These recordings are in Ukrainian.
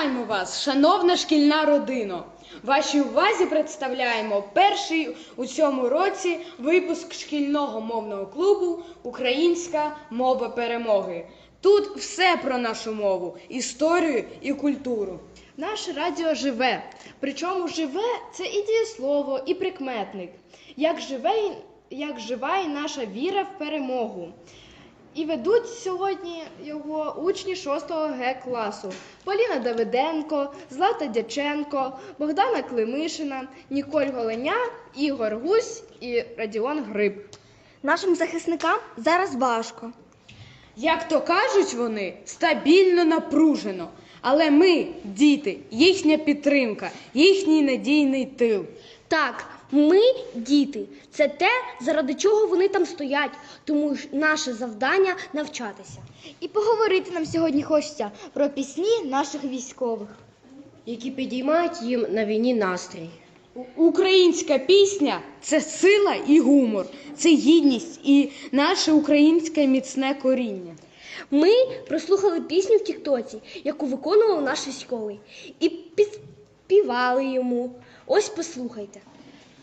Вітаємо вас, шановна шкільна родино! Вашій увазі представляємо перший у цьому році випуск шкільного мовного клубу Українська мова перемоги. Тут все про нашу мову, історію і культуру. Наше радіо живе. Причому живе це і дієслово, і прикметник. Як живе, як жива і наша віра в перемогу. І ведуть сьогодні його учні 6 Г класу: Поліна Давиденко, Злата Дяченко, Богдана Климишина, Ніколь Голеня, Ігор Гусь і Радіон Гриб. Нашим захисникам зараз важко. Як то кажуть вони, стабільно напружено. Але ми, діти, їхня підтримка, їхній надійний тил. Так, ми діти. Це те, заради чого вони там стоять. Тому ж наше завдання навчатися. І поговорити нам сьогодні хочеться про пісні наших військових. які підіймають їм на війні настрій. Українська пісня це сила і гумор, це гідність і наше українське міцне коріння. Ми прослухали пісню в Тіктоці, яку виконував наш військовий, і підспівали йому. Ось послухайте.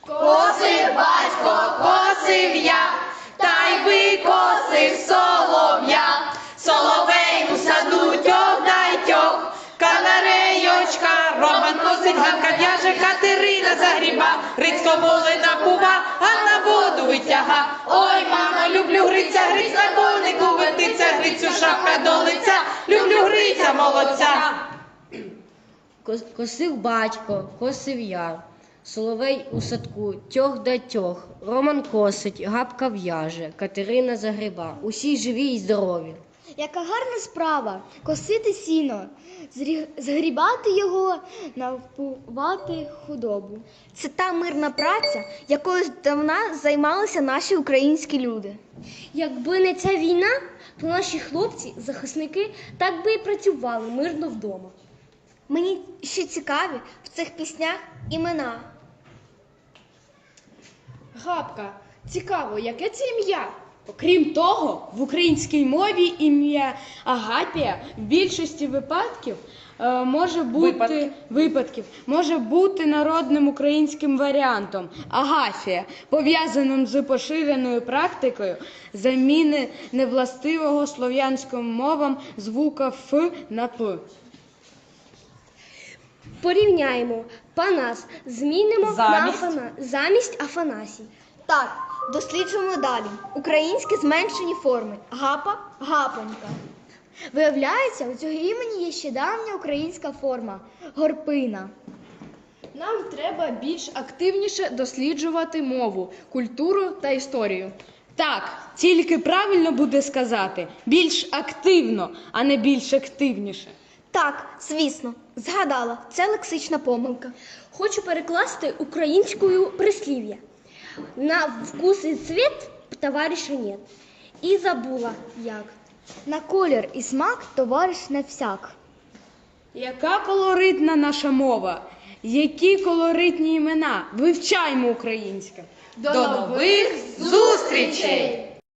Косив батько, косив я, та й викосив солов'я. Соловей у саду тьох дай тьох, канарейочка, Роман косить, Ганка в'яже, Катерина загріба, Грицько волина кува, а на воду витяга. Ой, мама, люблю Гриця, Гриць на конику вертиться, Грицю шапка до лиця, люблю Гриця молодця. Кос- Косив батько, косив я. Соловей у садку, тьох да тьох. Роман косить, гапка в'яже, Катерина загриба. Усі живі й здорові. Яка гарна справа косити сіно, згрібати його, навпувати худобу. Це та мирна праця, якою здавна займалися наші українські люди. Якби не ця війна, то наші хлопці, захисники, так би і працювали мирно вдома. Мені ще цікаві в цих піснях імена. Гапка, цікаво, яке це ім'я? Окрім того, в українській мові ім'я Агапія в більшості випадків е, може бути Випадків. випадків може бути народним українським варіантом Агафія, пов'язаним з поширеною практикою заміни невластивого слов'янським мовам звука Ф на П. Порівняємо Панас, змінимо Замість. на Афана... замість Афанасій. Так, досліджуємо далі. Українські зменшені форми. Гапа, гапонька. Виявляється, у цього імені є ще давня українська форма горпина. Нам треба більш активніше досліджувати мову, культуру та історію. Так, тільки правильно буде сказати більш активно, а не більш активніше. Так, звісно, згадала, це лексична помилка. Хочу перекласти українською прислів'я. На вкус і цвіт товариша нет. І забула як. На колір і смак товариш не всяк. Яка колоритна наша мова? Які колоритні імена? Вивчаймо українське. До нових зустрічей!